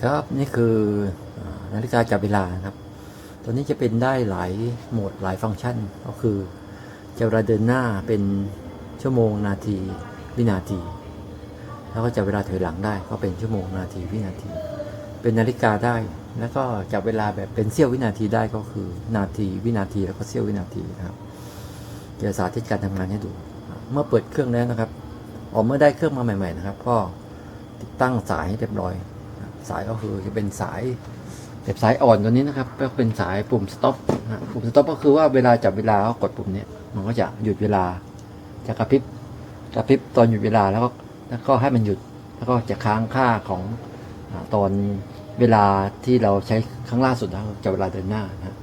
ครับนี่คือนาฬิกาจับเวลาครับ ตัวนี้จะเป็นได้หลายโหมดหลายฟังก์ชัน ก็คือจะเวลาเดินหน้าเป็นชั่วโมงนาทีวินาที แล้วก็จับเวลาถอยหลังได้ก็เป็นชั่วโมงนาทีวินาที เป็นนาฬิกาได้ แล้วก็จับเวลาแบบเป็นเสี้ยววินาทีได้ก็คือนาทีวินาทีแล้วก็เสี้ยววินาทีนะครับจะสาธิตการทำงานให้ดู เมื่อเปิดเครื่องแล้วนะครับออกเมื่อได้เครื่องมาใหม่ ๆ นะครับ ก็ติดตั้งสายให้เรียบร้อย สายก็คือจะเป็นสายแบบสายอ่อนตัวนี้นะครับ ก็เป็นสายปุ่ม stop นะปุ่ม stop ก็คือว่าเวลาจับเวลาก็กดปุ่มนี้มันก็จะหยุดเวลา จะกระพริบกระพริบตอนหยุดเวลาแล้วก็แล้วก็ให้มันหยุดแล้วก็จะค้างค่าของอตอนเวลาที่เราใช้ครั้งล่าสุดนะจับเวลาเดินหน้านะ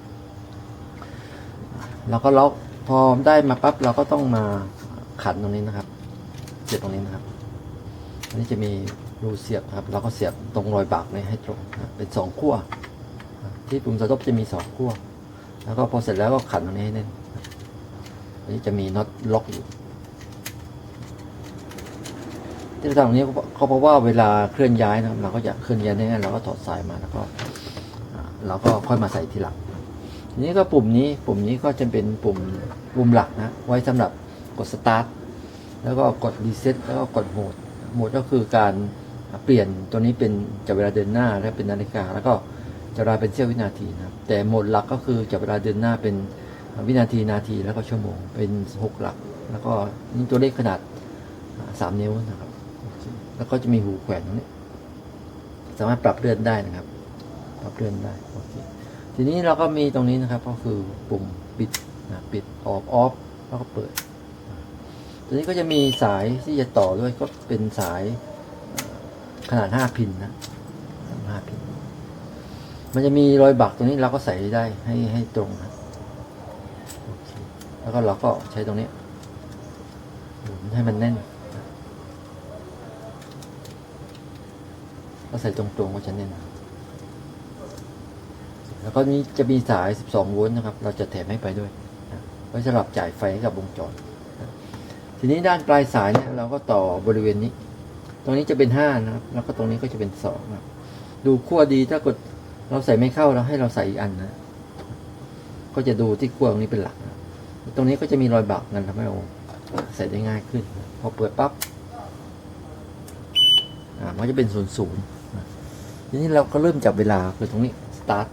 แล้วก็ล็อกพอได้มาปั๊บเราก็ต้องมาขันตรงนี้นะครับเสียบตรงนี้นะครับอันนี้จะมี รูเสียบครับเราก็เสียบตรงรอยบากนี้ให้ตรงเป็นสองขั้วที่ปุ่มสต็อปจะมีสองขั้วแล้วก็พอเสร็จแล้วก็ขันตรงนี้ให้แน่นอันนี้จะมีน็อตล็อกอยู่ ที่เราทำตรงนี้เขาเพราะว่าเวลาเคลื่อนย้ายนะครับเราก็จะเคลื่อนย้ายได้ง่ายเราก็ถอดสายมาแล้วก็เราก็ค่อยมาใส่ทีหลังทีนี้ก็ปุ่มนี้ปุ่มนี้ก็จะเป็นปุ่มปุ่มหลักนะไว้สำหรับกดสตาร์ทแล้วก็กดรีเซ็ตแล้วก็กดโหมดโหมดก็คือการ เปลี่ยนตัวนี้เป็นจับเวลาเดินหน้าและเป็นนาฬิกา แล้วก็จับเวลาเป็นเสี้ยววินาทีนะครับ แต่โหมดหลักก็คือจับเวลาเดินหน้าเป็นวินาทีนาทีแล้วก็ชั่วโมงเป็นหกหลัก แล้วก็นี่ตัวเลขขนาดสามนิ้วนะครับ แล้วก็จะมีหูแขวนตรงนี้ สามารถปรับเลื่อนได้นะครับ ปรับเลื่อนได้โอเคทีนี้เราก็มีตรงนี้นะครับ ก็คือปุ่มปิดนะปิดออกออฟแล้วก็เปิด ตัวนี้ก็จะมีสายที่จะต่อด้วยก็เป็นสาย ขนาด5พินนะ5พิน มันจะมีรอยบักตรงนี้เราก็ใส่ได้ให้ให้ตรงนะแล้วก็เราก็ใช้ตรงนี้หมุนให้มันแน่นก็ใส่ตรงๆก็จะแน่น แล้วก็นี้จะมีสาย 12 โวลต์นะครับ เราจะแถมให้ไปด้วยไว้สำหรับจ่ายไฟให้กับวงจร ทีนี้ด้านปลายสายเนี่ยเราก็ต่อบริเวณนี้ ตรงนี้จะเป็นห้านะครับ แล้วก็ตรงนี้ก็จะเป็นสองครับ ดูขั้วดีถ้ากดเราใส่ไม่เข้าเราให้เราใส่อีกอันนะ ก็จะดูที่ขั้วตรงนี้เป็นหลักนะตรงนี้ก็จะมีรอยบักนั่นทำให้เราใส่ได้ง่ายขึ้น พอเปิดปั๊บอ่ามันจะเป็นศูนย์ศูนย์ทีนี้เราก็เริ่มจับเวลาคือตรงนี้ start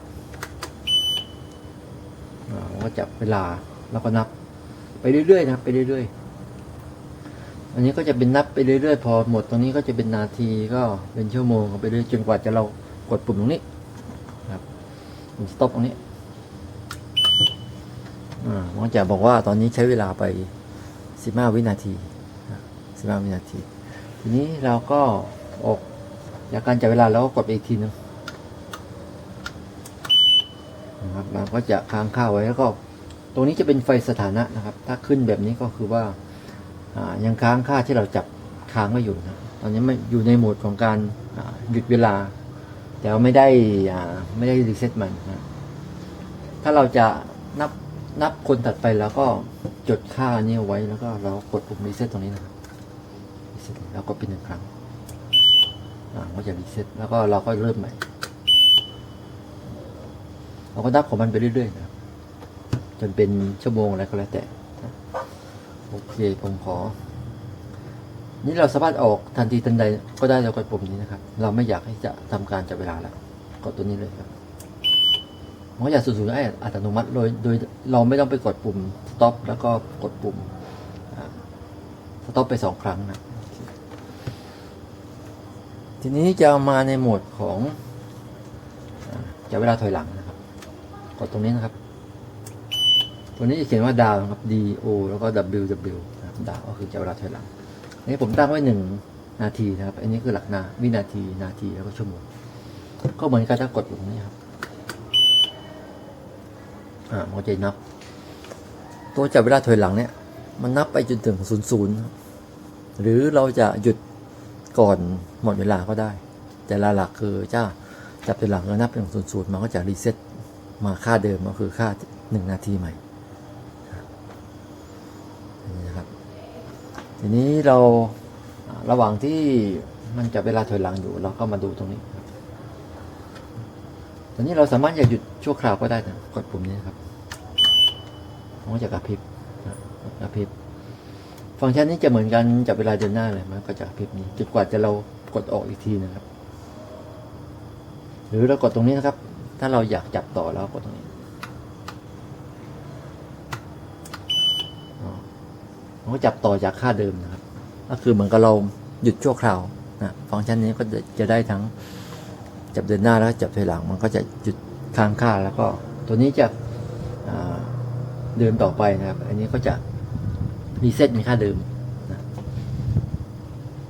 อ่าเราก็จับเวลาแล้วก็นับ ไปเรื่อยๆนะไปเรื่อยๆ อันนี้ก็จะเป็นนับไปเรื่อยๆพอหมดตรงนี้ก็จะเป็นนาทีก็เป็นชั่วโมงไปเรื่อยจนกว่าจะเรากดปุ่มตรงนี้ครับปุ่ม stop ตรงนี้อ่ามันจะบอกว่าตอนนี้ใช้เวลาไป 15 วินาทีนะ15 วินาที ทีนี้เราก็ออกจากการจับเวลาเราก็กดไปอีกทีนึงนะครับมันก็จะค้างค่าไว้แล้วก็ ตรงนี้จะเป็นไฟสถานะนะครับ ถ้าขึ้นแบบนี้ก็คือว่า ยังค้างค่าที่เราจับค้างไว้อยู่นะตอนนี้ไม่อยู่ในโหมดของการหยุดเวลา แต่ว่าไม่ได้ไม่ได้รีเซ็ตมันนะถ้าเราจะนับนับคนถัดไปแล้วก็จดค่านี้ไว้แล้วก็เรากดปุ่มรีเซ็ตตรงนี้นะครับรีเซ็ตแล้วก็เป็นหนึ่งครั้งก็จะรีเซ็ตแล้วก็เราก็เริ่มใหม่เราก็นับของมันไปเรื่อยๆนะครับจนเป็นชั่วโมงอะไรก็แล้วแต่ โอเค ผมขอ นี่เราสามารถออกทันทีทันใดก็ได้เรากดปุ่มนี้นะครับ เราไม่อยากให้จะทำการจับเวลาแล้วกดตัวนี้เลยครับมันก็จะสูญๆได้อัตโนมัติโดยโดยเราไม่ต้องไปกดปุ่ม stop แล้วก็กดปุ่ม stop ไปสองครั้งนะทีนี้จะมาในโหมดของจับเวลาถอยหลังนะครับ กดตรงนี้นะครับ ตัวนี้จะเขียนว่าดาวนะครับ D O แล้วก็ W W นะครับดาวก็คือจะเวลาถอยหลังอันนี้ผมตั้งไว้หนึ่งนาทีนะครับ อันนี้คือหลักนาวินาทีนาทีแล้วก็ชั่วโมงก็เหมือนกันถ้ากดอยู่ตรงนี้ครับอ่ามันจะนับ ตัวจับเวลาถอยหลังเนี่ย มันนับไปจนถึงศูนย์ศูนย์หรือเราจะหยุดก่อนหมดเวลาก็ได้ แต่ละหลักคือจ้าจับถอยหลังแล้วนับเป็นศูนย์ศูนย์มันก็จะรีเซ็ตมาค่าเดิมก็คือค่าหนึ่งนาทีใหม่ นี่นะครับ ทีนี้เราระหว่างที่มันจะเวลาถอยหลังอยู่เราก็มาดูตรงนี้ครับตอนนี้เราสามารถจะหยุดชั่วคราวก็ได้นะกดปุ่มนี้นะครับมันจะกระพริบกระพริบ ฟังก์ชันนี้จะเหมือนกันจับเวลาเดินหน้าเลยมันก็จะกระพริบนี้จนกว่าจะเรากดออกอีกทีนะครับ หรือเรากดตรงนี้นะครับ ถ้าเราอยากจับต่อแล้วกดตรงนี้อ๋อ มันก็จับต่อจากค่าเดิมนะครับ ก็คือเหมือนกับเราหยุดชั่วคราวนะฟังก์ชันนี้ก็จะได้ทั้งจับเดินหน้าแล้วก็จับถอยหลัง มันก็จะหยุดค้างค่าแล้วก็ตัวนี้จะเดินต่อไปนะครับ อันนี้ก็จะรีเซ็ตมีค่าเดิมนะ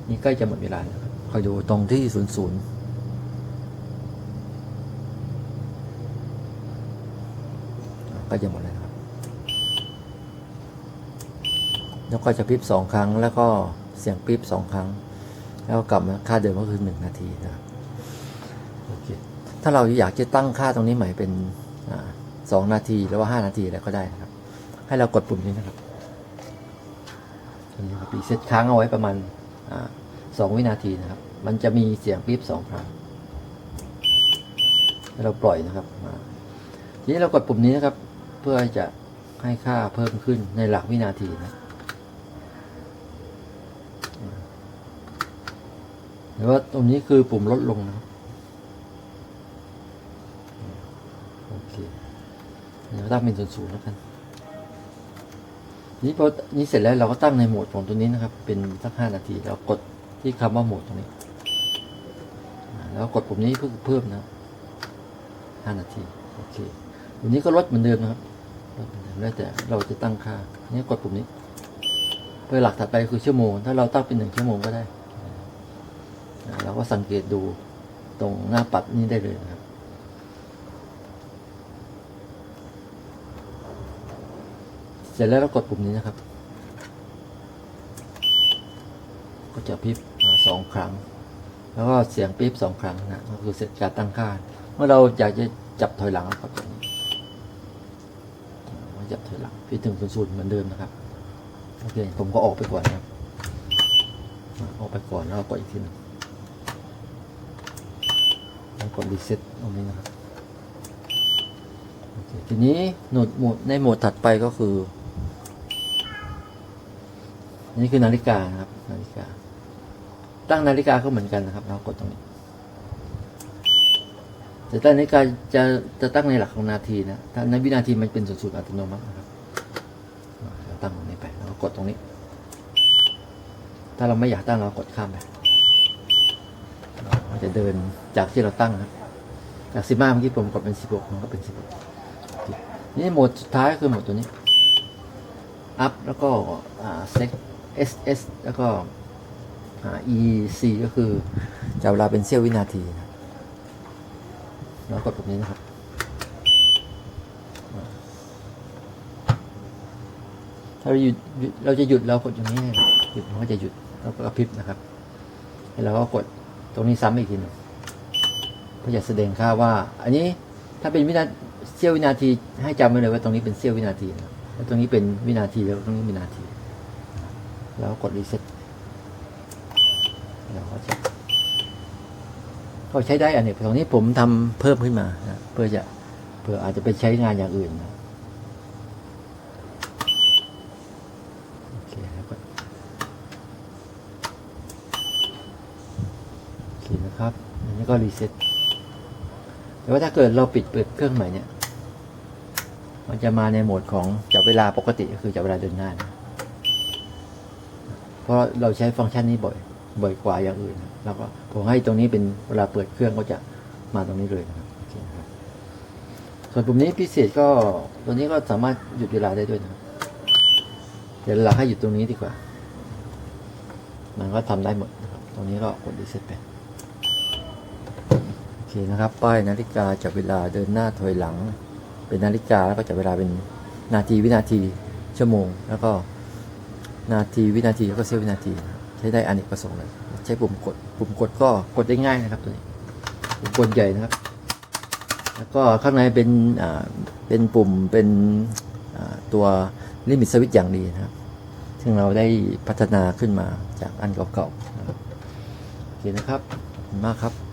นี่ใกล้จะหมดเวลาแล้วครับคอยดูตรงที่ศูนย์ศูนย์กล้จะหมด แล้วนะครับแล้วก็จะพริบสองครั้ง แล้วก็เสียงพริบสองครั้ง แล้วกลับมาค่าเดิมก็คือหนึ่งนาทีนะครับโอเคถ้าเราอยากจะตั้งค่าตรงนี้ใหม่เป็นสองนาทีหรือว่าห้านาทีอะไรก็ได้นะครับ ให้เรากดปุ่มนี้นะครับนี้ครับรีเซ็ตค้างเอาไว้ประมาณสองวินาทีนะครับ มันจะมีเสียงพริบสองครั้งให้เราปล่อยนะครับทีนี้เรากดปุ่มนี้นะครับ เพื่อจะให้ค่าเพิ่มขึ้นในหลักวินาทีนะ หรือว่าตรงนี้คือปุ่มลดลงนะโอเคเดี๋ยวตั้งเป็นศูนย์ศูนย์แล้วกันนี้พอนี้เสร็จแล้วเราก็ตั้งในโหมดของตัวนี้นะครับ เป็นสักห้านาทีเรากดที่คำว่าโหมดตรงนี้ แล้วกดปุ่มนี้เพื่อเพิ่มนะห้านาทีโอเคตัวนี้ก็ลดเหมือนเดิมนะครับลดเหมือนเดิมแล้วแต่เราจะตั้งค่านี้กดปุ่มนี้เพื่อหลักถัดไปคือชั่วโมง ถ้าเราตั้งเป็นหนึ่งชั่วโมงก็ได้ เราก็สังเกตดูตรงหน้าปัดนี้ได้เลยนะครับ เสร็จแล้วเรากดปุ่มนี้นะครับ ก็จะพิบสองครั้ง แล้วก็เสียงปี๊บสองครั้งนะก็คือเสร็จการตั้งค่าเมื่อเราอยากจะจับถอยหลังเรากดตรงนี้จับถอยหลังพี่ถึงศูนย์เหมือนเดิมนะครับโอเคผมก็ออกไปก่อนนะครับออกไปก่อนแล้วก็อีกทีหนึง แล้วกดรีเซ็ตตรงนี้นะครับทีนี้โหมดโหมดในโหมดถัดไปก็คือ นี่คือนาฬิกานะครับ นาฬิกา ตั้งนาฬิกาก็เหมือนกันนะครับ เรากดตรงนี้แต่ตั้งนาฬิกาจะจะตั้งในหลักของนาทีนะถ้าในวินาทีมันเป็นสูตรอัตโนมัตินะครับเราตั้งตรงนี้ไปแล้วก็กดตรงนี้ ถ้าเราไม่อยากตั้งเรากดข้ามไปันจะเดินจากที่เราตั้งครับจากสิบห้าเมื่อกี้ผมกดเป็นสิบหกมันก็เป็นสิบหกนี่โหมดสุดท้ายก็คือโหมดตัวนี้ up แล้วก็อ่า select ss แล้วก็อ่า ec ก็คือจะเวลาเป็นเสี้ยววินาทีนะแล้วกดปุ่มนี้นะครับถ้าเราหยุดเราจะหยุดเรากดอย่างนี้ให้หยุดมันก็จะหยุดแล้วก็กระพริบนะครับแล้วเราก็กด ตรงนี้ซ้ำอีกทีหนึงเพื่อจะแสดงค่าว่า อันนี้ถ้าเป็นวินาเสี้ยววินาทีให้จำไว้เลยว่าตรงนี้เป็นเสี้ยววินาทีนะแล้วตรงนี้เป็นวินาทีแล้วตรงนี้วินาที แล้วกดรีเซ็ตแล้วก็จะก็ใช้ได้อันนี้ตรงนี้ผมทำเพิ่มขึ้นมานะเพื่อจะเพื่ออาจจะไปใช้งานอย่างอื่นนะโอเคแล้วก็ โอเค นะครับอันนี้ก็รีเซ็ตแต่ว่าถ้าเกิดเราปิดเปิดเครื่องใหม่เนี่ย มันจะมาในโหมดของจับเวลาปกติก็คือจับเวลาเดินหน้านะเพราะเราใช้ฟังก์ชันนี้บ่อยบ่อยกว่าอย่างอื่นแล้วก็ผมให้ตรงนี้เป็นเวลาเปิดเครื่องก็จะมาตรงนี้เลยนะครับส่วนปุ่มนี้พิเศษก็ตัวนี้ก็สามารถหยุดเวลาได้ด้วยนะครับเดี๋ยวเราให้หยุดตรงนี้ดีกว่า มันก็ทำได้หมดนะครับตรงนี้ก็กดรีเซ็ตไป คนะครับ ป้ายนาฬิกาจับเวลาเดินหน้าถอยหลัง เป็นนาฬิกาแล้วก็จับเวลาเป็นนาทีวินาทีชั่วโมง แล้วก็นาทีวินาทีแล้วก็เสี้ยววินาที ใช้ได้อเนกประสงค์เลยใช้ปุ่มกด ปุ่มกดก็กดได้ง่ายนะครับตัวนี้ปุ่มกดใหญ่นะครับ แล้วก็ข้างในเป็นอ่าเป็นปุ่มเป็นอ่าตัวลิมิตสวิตช์อย่างดีนะครับ ซึ่งเราได้พัฒนาขึ้นมาจากอันเก่าๆนะครับโอเคนะครับมากครับ